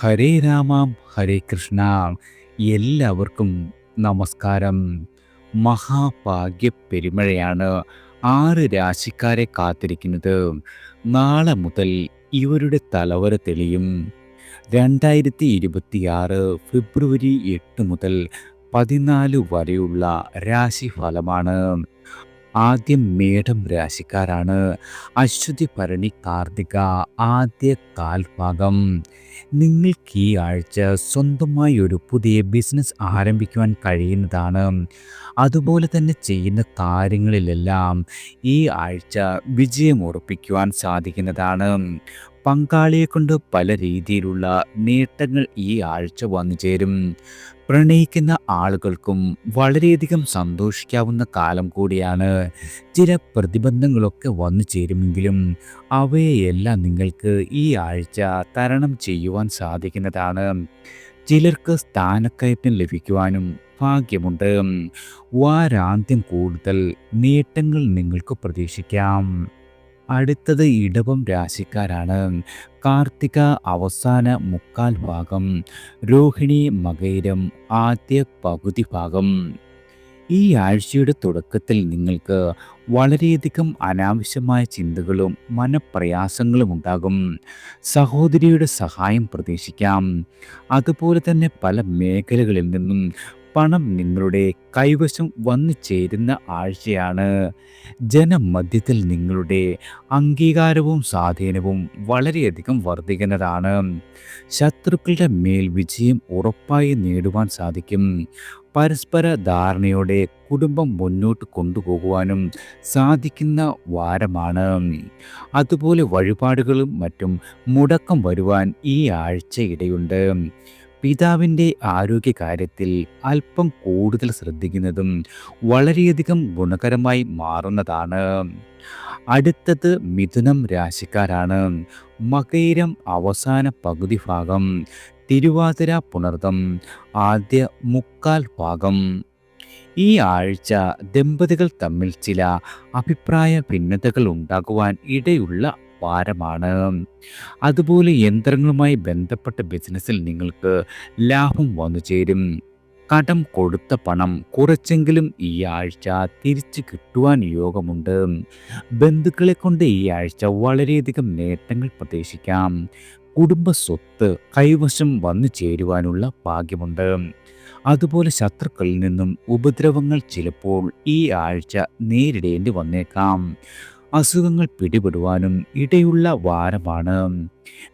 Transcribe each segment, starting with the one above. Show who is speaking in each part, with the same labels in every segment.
Speaker 1: ഹരേ രാമാം ഹരേ കൃഷ്ണ. എല്ലാവർക്കും നമസ്കാരം. മഹാഭാഗ്യ പെരുമഴയാണ് ആറ് രാശിക്കാരെ കാത്തിരിക്കുന്നത്. നാളെ മുതൽ ഇവരുടെ തലവര തെളിയും. രണ്ടായിരത്തി ഇരുപത്തിയാറ് ഫെബ്രുവരി എട്ട് മുതൽ പതിനാല് വരെയുള്ള രാശിഫലമാണ്. ആദ്യം മേടം രാശിക്കാരാണ്. അശ്വതി ഭരണി കാർത്തിക ആദ്യ കാൽഭാഗം. നിങ്ങൾക്ക് ഈ ആഴ്ച സ്വന്തമായി ഒരു പുതിയ ബിസിനസ് ആരംഭിക്കുവാൻ കഴിയുന്നതാണ്. അതുപോലെ തന്നെ ചെയ്യുന്ന കാര്യങ്ങളിലെല്ലാം ഈ ആഴ്ച വിജയം ഉറപ്പിക്കുവാൻ സാധിക്കുന്നതാണ്. പങ്കാളിയെ കൊണ്ട് പല രീതിയിലുള്ള നേട്ടങ്ങൾ ഈ ആഴ്ച വന്നു ചേരും പ്രണയിക്കുന്ന ആളുകൾക്കും വളരെയധികം സന്തോഷിക്കാവുന്ന കാലം കൂടിയാണ് ചില പ്രതിബന്ധങ്ങളൊക്കെ വന്നു ചേരുമെങ്കിലും അവയെല്ലാം നിങ്ങൾക്ക് ഈ ആഴ്ച തരണം ചെയ്യുവാൻ സാധിക്കുന്നതാണ്. ചിലർക്ക് സ്ഥാനക്കയറ്റം ലഭിക്കുവാനും ഭാഗ്യമുണ്ട്. വാരാന്ത്യം കൂടുതൽ നേട്ടങ്ങൾ നിങ്ങൾക്ക് പ്രതീക്ഷിക്കാം. അടുത്തത് ഇടവം രാശിക്കാരാണ്. കാർത്തിക അവസാന മുക്കാൽ ഭാഗം രോഹിണി മകൈരം ആദ്യ പകുതി ഭാഗം. ഈ ആഴ്ചയുടെ തുടക്കത്തിൽ നിങ്ങൾക്ക് വളരെയധികം അനാവശ്യമായ ചിന്തകളും മനപ്രയാസങ്ങളും ഉണ്ടാകും. സഹോദരിയുടെ സഹായം പ്രതീക്ഷിക്കാം. അതുപോലെ തന്നെ പല മേഖലകളിൽ നിന്നും പണം നിങ്ങളുടെ കൈവശം വന്നു ചേരുന്ന ആഴ്ചയാണ്. ജനമധ്യത്തിൽ നിങ്ങളുടെ അംഗീകാരവും സ്വാധീനവും വളരെയധികം വർദ്ധിക്കുന്നതാണ് ശത്രുക്കളുടെ മേൽ വിജയം ഉറപ്പായി നേടുവാൻ സാധിക്കും. പരസ്പര ധാരണയോടെ കുടുംബം മുന്നോട്ട് കൊണ്ടുപോകുവാനും സാധിക്കുന്ന വാരമാണ്. അതുപോലെ വഴിപാടുകളും മറ്റും മുടക്കം വരുവാൻ ഈ ആഴ്ച ഇടയുണ്ട്. പിതാവിന്റെ ആരോഗ്യകാര്യത്തിൽ അല്പം കൂടുതൽ ശ്രദ്ധിക്കുന്നതും വളരെയധികം ഗുണകരമായി മാറുന്നതാണ്. അടുത്തത് മിഥുനം രാശിക്കാരാണ്. മകയിരം അവസാന പകുതി ഭാഗം തിരുവാതിര പുണർതം ആദ്യ മുക്കാൽ ഭാഗം. ഈ ആഴ്ച ദമ്പതികൾ തമ്മിൽ ചില അഭിപ്രായ ഭിന്നതകൾ ഉണ്ടാകുവാൻ ഇടയുള്ള വാരമാണ് അതുപോലെ യന്ത്രങ്ങളുമായി ബന്ധപ്പെട്ട ബിസിനസ്സിൽ നിങ്ങൾക്ക് ലാഭം വന്നു ചേരും. കടം കൊടുത്ത പണം കുറച്ചെങ്കിലും ഈ ആഴ്ച തിരിച്ചു കിട്ടുവാൻ യോഗമുണ്ട്. ബന്ധുക്കളെ കൊണ്ട് ഈ ആഴ്ച വളരെയധികം നേട്ടങ്ങൾ പ്രതീക്ഷിക്കാം. കുടുംബ സ്വത്ത് കൈവശം വന്നു ചേരുവാനുള്ള ഭാഗ്യമുണ്ട്. അതുപോലെ ശത്രുക്കളിൽ നിന്നും ഉപദ്രവങ്ങൾ ചിലപ്പോൾ ഈ ആഴ്ച നേരിടേണ്ടി വന്നേക്കാം. അസുഖങ്ങൾ പിടിപെടുവാനും ഇടയുള്ള വാരമാണ്.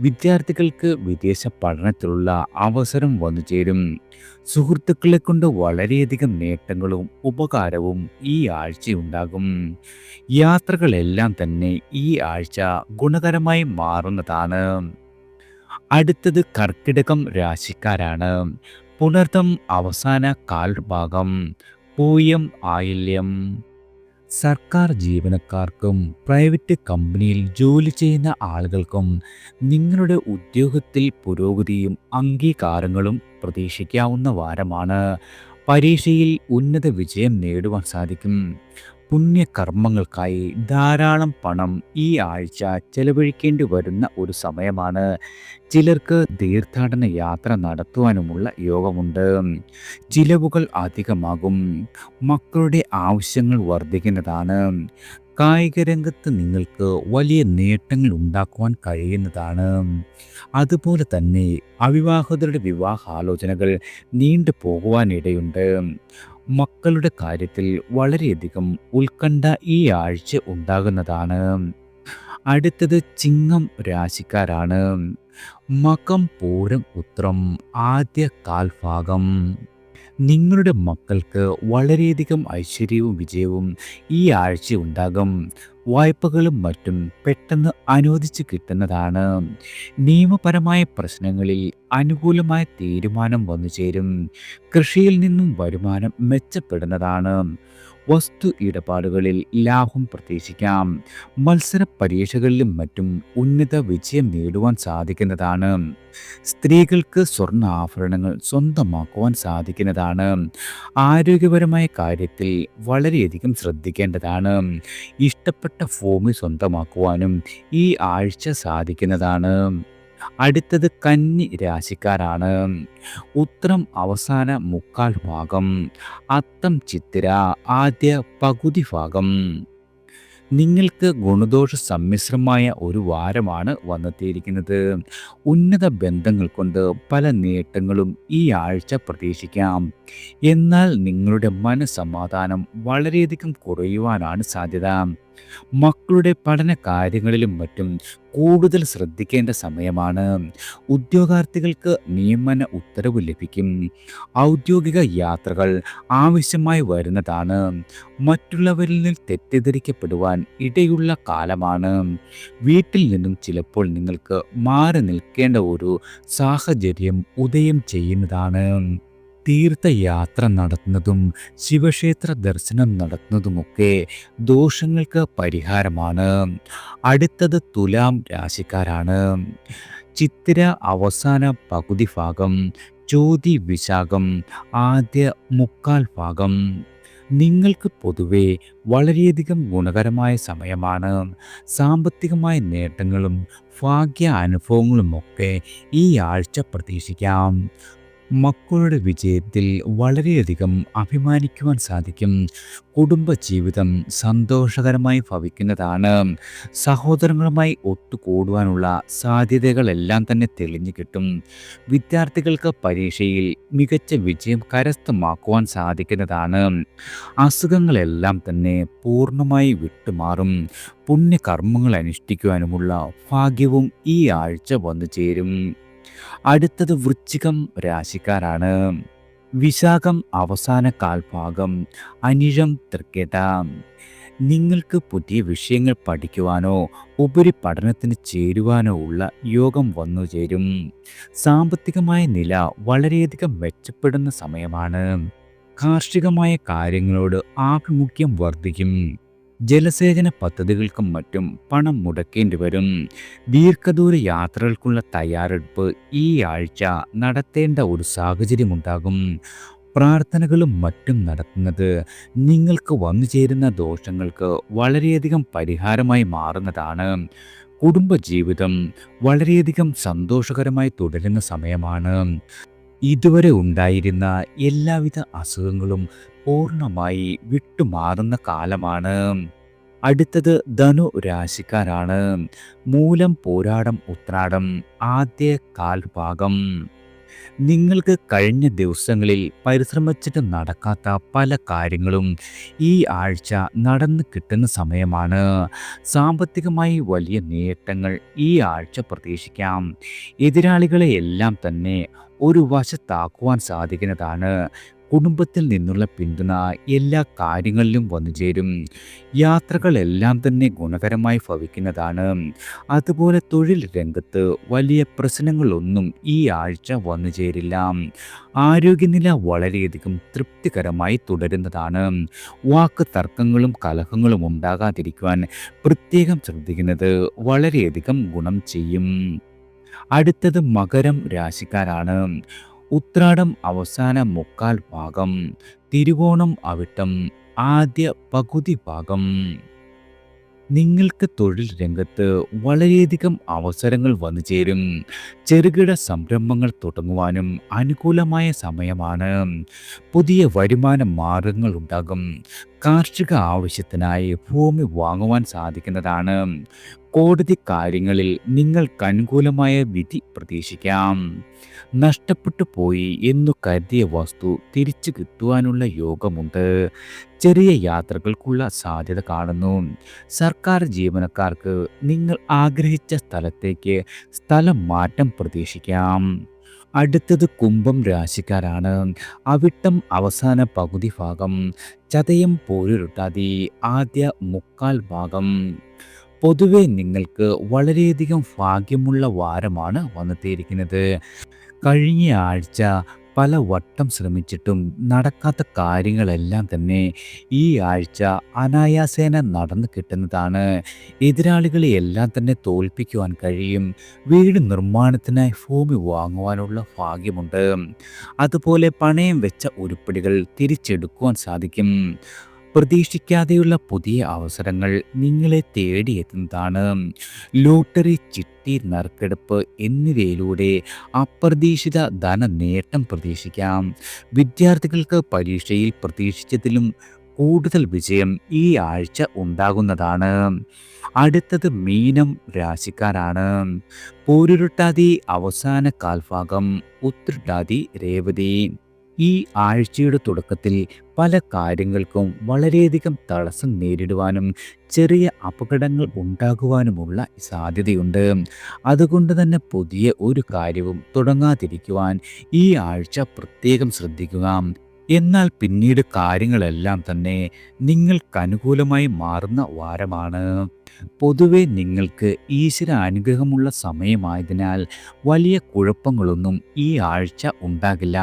Speaker 1: വിദ്യാർത്ഥികൾക്ക് വിദേശ പഠനത്തിലുള്ള അവസരം വന്നു ചേരും. സുഹൃത്തുക്കളെ കൊണ്ട് വളരെയധികം നേട്ടങ്ങളും ഉപകാരവും ഈ ആഴ്ചയുണ്ടാകും. യാത്രകളെല്ലാം തന്നെ ഈ ആഴ്ച ഗുണകരമായി മാറുന്നതാണ്. അടുത്തത് കർക്കിടകം രാശിക്കാരാണ്. പുണർത്തം അവസാന കാൽഭാഗം പൂയം ആയില്യം. സർക്കാർ ജീവനക്കാർക്കും പ്രൈവറ്റ് കമ്പനിയിൽ ജോലി ചെയ്യുന്ന ആളുകൾക്കും നിങ്ങളുടെ ഉദ്യോഗത്തിൽ പുരോഗതിയും അംഗീകാരങ്ങളും പ്രതീക്ഷിക്കാവുന്ന വാരമാണ്. പരീക്ഷയിൽ ഉന്നത വിജയം നേടുവാൻ സാധിക്കും. പുണ്യകർമ്മങ്ങൾക്കായി ധാരാളം പണം ഈ ആഴ്ച ചെലവഴിക്കേണ്ടി വരുന്ന ഒരു സമയമാണ്. ചിലർക്ക് തീർത്ഥാടന യാത്ര നടത്തുവാനുമുള്ള യോഗമുണ്ട്. ചിലവുകൾ അധികമാകും. മക്കളുടെ ആവശ്യങ്ങൾ വർദ്ധിക്കുന്നതാണ്. കായിക രംഗത്ത് നിങ്ങൾക്ക് വലിയ നേട്ടങ്ങൾ ഉണ്ടാക്കുവാൻ കഴിയുന്നതാണ്. അതുപോലെ തന്നെ അവിവാഹിതരുടെ വിവാഹാലോചനകൾ നീണ്ടു പോകുവാനിടയുണ്ട് മക്കളുടെ കാര്യത്തിൽ വളരെയധികം ഉത്കണ്ഠ ഈ ആഴ്ച ഉണ്ടാകുന്നതാണ്. അടുത്തത് ചിങ്ങം രാശിക്കാരാണ്. മകം പൂരം ഉത്രം ആദ്യ കാൽഭാഗം. നിങ്ങളുടെ മക്കൾക്ക് വളരെയധികം ഐശ്വര്യവും വിജയവും ഈ ആഴ്ച ഉണ്ടാകും. വായ്പകളും മറ്റും പെട്ടെന്ന് അനുവദിച്ച് കിട്ടുന്നതാണ്. നിയമപരമായ പ്രശ്നങ്ങളിൽ അനുകൂലമായ തീരുമാനം വന്നു ചേരും കൃഷിയിൽ നിന്നും വരുമാനം മെച്ചപ്പെടുന്നതാണ്. വസ്തു ഇടപാടുകളിൽ ലാഭം പ്രതീക്ഷിക്കാം. മത്സര പരീക്ഷകളിലും മറ്റും ഉന്നത വിജയം നേടുവാൻ സാധിക്കുന്നതാണ്. സ്ത്രീകൾക്ക് സ്വർണ ആഭരണങ്ങൾ സ്വന്തമാക്കുവാൻ സാധിക്കുന്നതാണ്. ആരോഗ്യപരമായ കാര്യത്തിൽ വളരെയധികം ശ്രദ്ധിക്കേണ്ടതാണ്. ഇഷ്ടപ്പെട്ട ഭൂമി സ്വന്തമാക്കുവാനും ഈ ആഴ്ച സാധിക്കുന്നതാണ്. അടുത്തത് കന്നി രാശിക്കാരാണ്. ഉത്രം അവസാന മുക്കാൽ ഭാഗം അത്തം ചിത്തിര ആദ്യ പകുതി ഭാഗം. നിങ്ങൾക്ക് ഗുണദോഷ സമ്മിശ്രമായ ഒരു വാരമാണ് വന്നെത്തിയിരിക്കുന്നത്. ഉന്നത ബന്ധങ്ങൾ കൊണ്ട് പല നേട്ടങ്ങളും ഈ ആഴ്ച പ്രതീക്ഷിക്കാം. എന്നാൽ നിങ്ങളുടെ മനസ്സമാധാനം വളരെയധികം കുറയുവാനാണ് സാധ്യത. മക്കളുടെ പഠന കാര്യങ്ങളിലും മറ്റും കൂടുതൽ ശ്രദ്ധിക്കേണ്ട സമയമാണ്. ഉദ്യോഗാർത്ഥികൾക്ക് നിയമന ഉത്തരവ് ലഭിക്കും. ഔദ്യോഗിക യാത്രകൾ ആവശ്യമായി വരുന്നതാണ്. മറ്റുള്ളവരിൽ നിന്ന് തെറ്റിദ്ധരിക്കപ്പെടുവാൻ ഇടയുള്ള കാലമാണ്. വീട്ടിൽ നിന്നും ചിലപ്പോൾ നിങ്ങൾക്ക് മാറി നിൽക്കേണ്ട ഒരു സാഹചര്യം ഉദയം ചെയ്യുന്നതാണ്. തീർത്ഥയാത്ര നടത്തുന്നതും ശിവക്ഷേത്ര ദർശനം നടത്തുന്നതുമൊക്കെ ദോഷങ്ങൾക്ക് പരിഹാരമാണ്. അടുത്തത് തുലാം രാശിക്കാരാണ്. ചിത്തിര അവസാന പകുതി ഭാഗം ചോതി വിശാഖം ആദ്യ മുക്കാൽ ഭാഗം. നിങ്ങൾക്ക് പൊതുവെ വളരെയധികം ഗുണകരമായ സമയമാണ്. സാമ്പത്തികമായ നേട്ടങ്ങളും ഭാഗ്യ അനുഭവങ്ങളുമൊക്കെ ഈ ആഴ്ച പ്രതീക്ഷിക്കാം. മക്കളുടെ വിജയത്തിൽ വളരെയധികം അഭിമാനിക്കുവാൻ സാധിക്കും. കുടുംബജീവിതം സന്തോഷകരമായി ഭവിക്കുന്നതാണ്. സഹോദരങ്ങളുമായി ഒത്തുകൂടുവാനുള്ള സാധ്യതകളെല്ലാം തന്നെ തെളിഞ്ഞു കിട്ടും. വിദ്യാർത്ഥികൾക്ക് പരീക്ഷയിൽ മികച്ച വിജയം കരസ്ഥമാക്കുവാൻ സാധിക്കുന്നതാണ്. അസുഖങ്ങളെല്ലാം തന്നെ പൂർണമായി വിട്ടുമാറും. പുണ്യകർമ്മങ്ങൾ അനുഷ്ഠിക്കുവാനുമുള്ള ഭാഗ്യവും ഈ ആഴ്ച വന്നു ചേരും അടുത്തത് വൃശ്ചികം രാശിക്കാരാണ്. വിശാഖം അവസാന കാൽഭാഗം അനിഴം തൃക്കേട്ട നിങ്ങൾക്ക് പുതിയ വിഷയങ്ങൾ പഠിക്കുവാനോ ഉപരിപഠനത്തിന് ചേരുവാനോ ഉള്ള യോഗം വന്നു ചേരും. സാമ്പത്തികമായ നില വളരെയധികം മെച്ചപ്പെടുന്ന സമയമാണ്. കാർഷികമായ കാര്യങ്ങളോട് ആഭിമുഖ്യം വർദ്ധിക്കും. ജലസേചന പദ്ധതികൾക്കും മറ്റും പണം മുടക്കേണ്ടി വരും. ദീർഘദൂര യാത്രകൾക്കുള്ള തയ്യാറെടുപ്പ് ഈ ആഴ്ച നടത്തേണ്ട ഒരു സാഹചര്യമുണ്ടാകും. പ്രാർത്ഥനകളും മറ്റും നടത്തുന്നത് നിങ്ങൾക്ക് വന്നു ചേരുന്ന ദോഷങ്ങൾക്ക് വളരെയധികം പരിഹാരമായി മാറുന്നതാണ്. കുടുംബജീവിതം വളരെയധികം സന്തോഷകരമായി തുടരുന്ന സമയമാണ്. ഇതുവരെ ഉണ്ടായിരുന്ന എല്ലാവിധ അസുഖങ്ങളും പൂർണമായി വിട്ടുമാറുന്ന കാലമാണ്. അടുത്തത് ധനു രാശിക്കാരാണ്. മൂലം പോരാടം ഉത്രാടം ആദ്യ കാൽഭാഗം നിങ്ങൾക്ക് കഴിഞ്ഞ ദിവസങ്ങളിൽ പരിശ്രമിച്ചിട്ട് നടക്കാത്ത പല കാര്യങ്ങളും ഈ ആഴ്ച നടന്നു കിട്ടുന്ന സമയമാണ്. സാമ്പത്തികമായി വലിയ നേട്ടങ്ങൾ ഈ ആഴ്ച പ്രതീക്ഷിക്കാം. എതിരാളികളെ എല്ലാം തന്നെ ഒരു വശത്താക്കുവാൻ സാധിക്കുന്നതാണ്. കുടുംബത്തിൽ നിന്നുള്ള പിന്തുണ എല്ലാ കാര്യങ്ങളിലും വന്നു ചേരും. യാത്രകളെല്ലാം തന്നെ ഗുണകരമായി ഭവിക്കുന്നതാണ്. അതുപോലെ തൊഴിൽ രംഗത്ത് വലിയ പ്രശ്നങ്ങളൊന്നും ഈ ആഴ്ച വന്നു ചേരില്ല. ആരോഗ്യനില വളരെയധികം തൃപ്തികരമായി തുടരുന്നതാണ്. വാക്ക് തർക്കങ്ങളും കലഹങ്ങളും ഉണ്ടാകാതിരിക്കുവാൻ പ്രത്യേകം ശ്രദ്ധിക്കുന്നത് വളരെയധികം ഗുണം ചെയ്യും. അടുത്തത് മകരം രാശിക്കാരാണ്. ഉത്രാടം അവസാന മുക്കാൽ ഭാഗം തിരുവോണം അവിട്ടം ആദ്യ പകുതി ഭാഗം. നിങ്ങൾക്ക് തൊഴിൽ രംഗത്ത് വളരെയധികം അവസരങ്ങൾ വന്നു ചേരും. ചെറുകിട സംരംഭങ്ങൾ തുടങ്ങുവാനും അനുകൂലമായ സമയമാണ്. പുതിയ വരുമാന മാർഗങ്ങൾ ഉണ്ടാകും. കാർഷിക ആവശ്യത്തിനായി ഭൂമി വാങ്ങുവാൻ സാധിക്കുന്നതാണ്. കോടതി കാര്യങ്ങളിൽ നിങ്ങൾക്ക് അനുകൂലമായ വിധി പ്രതീക്ഷിക്കാം. നഷ്ടപ്പെട്ടു പോയി എന്നു കരുതിയ വസ്തു തിരിച്ചു കിട്ടുവാനുള്ള യോഗമുണ്ട്. ചെറിയ യാത്രകൾക്കുള്ള സാധ്യത കാണുന്നു. സർക്കാർ ജീവനക്കാർക്ക് നിങ്ങൾ ആഗ്രഹിച്ച സ്ഥലത്തേക്ക് സ്ഥലം മാറ്റം പ്രതീക്ഷിക്കാം. അടുത്തത് കുംഭം രാശിക്കാരാണ്. അവിട്ടം അവസാന പകുതി ഭാഗം ചതയം പോരുരുട്ടാതി ആദ്യ മുക്കാൽ ഭാഗം. പൊതുവെ നിങ്ങൾക്ക് വളരെയധികം ഭാഗ്യമുള്ള വാരമാണ് വന്നെത്തിയിരിക്കുന്നത്. കഴിഞ്ഞ ആഴ്ച പല വട്ടം ശ്രമിച്ചിട്ടും നടക്കാത്ത കാര്യങ്ങളെല്ലാം തന്നെ ഈ ആഴ്ച അനായാസേന നടന്നു കിട്ടുന്നതാണ്. എതിരാളികളെ എല്ലാം തന്നെ തോൽപ്പിക്കുവാൻ കഴിയും. വീട് നിർമ്മാണത്തിനായി ഭൂമി വാങ്ങുവാനുള്ള ഭാഗ്യമുണ്ട്. അതുപോലെ പണയം വെച്ച ഉരുപ്പടികൾ തിരിച്ചെടുക്കുവാൻ സാധിക്കും. പ്രതീക്ഷിക്കാതെയുള്ള പുതിയ അവസരങ്ങൾ നിങ്ങളെ തേടിയെത്തുന്നതാണ്. ലോട്ടറി ചിട്ടി നറുക്കെടുപ്പ് എന്നിവയിലൂടെ അപ്രതീക്ഷിത ധന നേട്ടം പ്രതീക്ഷിക്കാം. വിദ്യാർത്ഥികൾക്ക് പരീക്ഷയിൽ പ്രതീക്ഷിച്ചതിലും കൂടുതൽ വിജയം ഈ ആഴ്ച ഉണ്ടാകുന്നതാണ്. അടുത്തത് മീനം രാശിക്കാരാണ്. പോരുരുട്ടാതി അവസാന കാൽഭാഗം ഉത്രട്ടാതി രേവതി. ഈ ആഴ്ചയുടെ തുടക്കത്തിൽ പല കാര്യങ്ങൾക്കും വളരെയധികം തടസ്സം നേരിടുവാനും ചെറിയ അപകടങ്ങൾ ഉണ്ടാകുവാനുമുള്ള സാധ്യതയുണ്ട്. അതുകൊണ്ട് തന്നെ പുതിയ ഒരു കാര്യവും തുടങ്ങാതിരിക്കുവാൻ ഈ ആഴ്ച പ്രത്യേകം ശ്രദ്ധിക്കുക. എന്നാൽ പിന്നീട് കാര്യങ്ങളെല്ലാം തന്നെ നിങ്ങൾക്കനുകൂലമായി മാറുന്ന വാരമാണ്. പൊതുവെ നിങ്ങൾക്ക് ഈശ്വര അനുഗ്രഹമുള്ള സമയമായതിനാൽ വലിയ കുഴപ്പങ്ങളൊന്നും ഈ ആഴ്ച ഉണ്ടാകില്ല.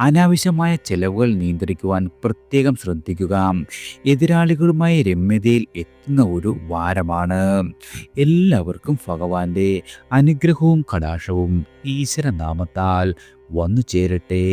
Speaker 1: അനാവശ്യമായ ചെലവുകൾ നിയന്ത്രിക്കുവാൻ പ്രത്യേകം ശ്രദ്ധിക്കുക. എതിരാളികളുമായി രമ്യതയിൽ എത്തുന്ന ഒരു വാരമാണ്. എല്ലാവർക്കും ഭഗവാന്റെ അനുഗ്രഹവും കടാശവും ഈശ്വരനാമത്താൽ വന്നു ചേരട്ടെ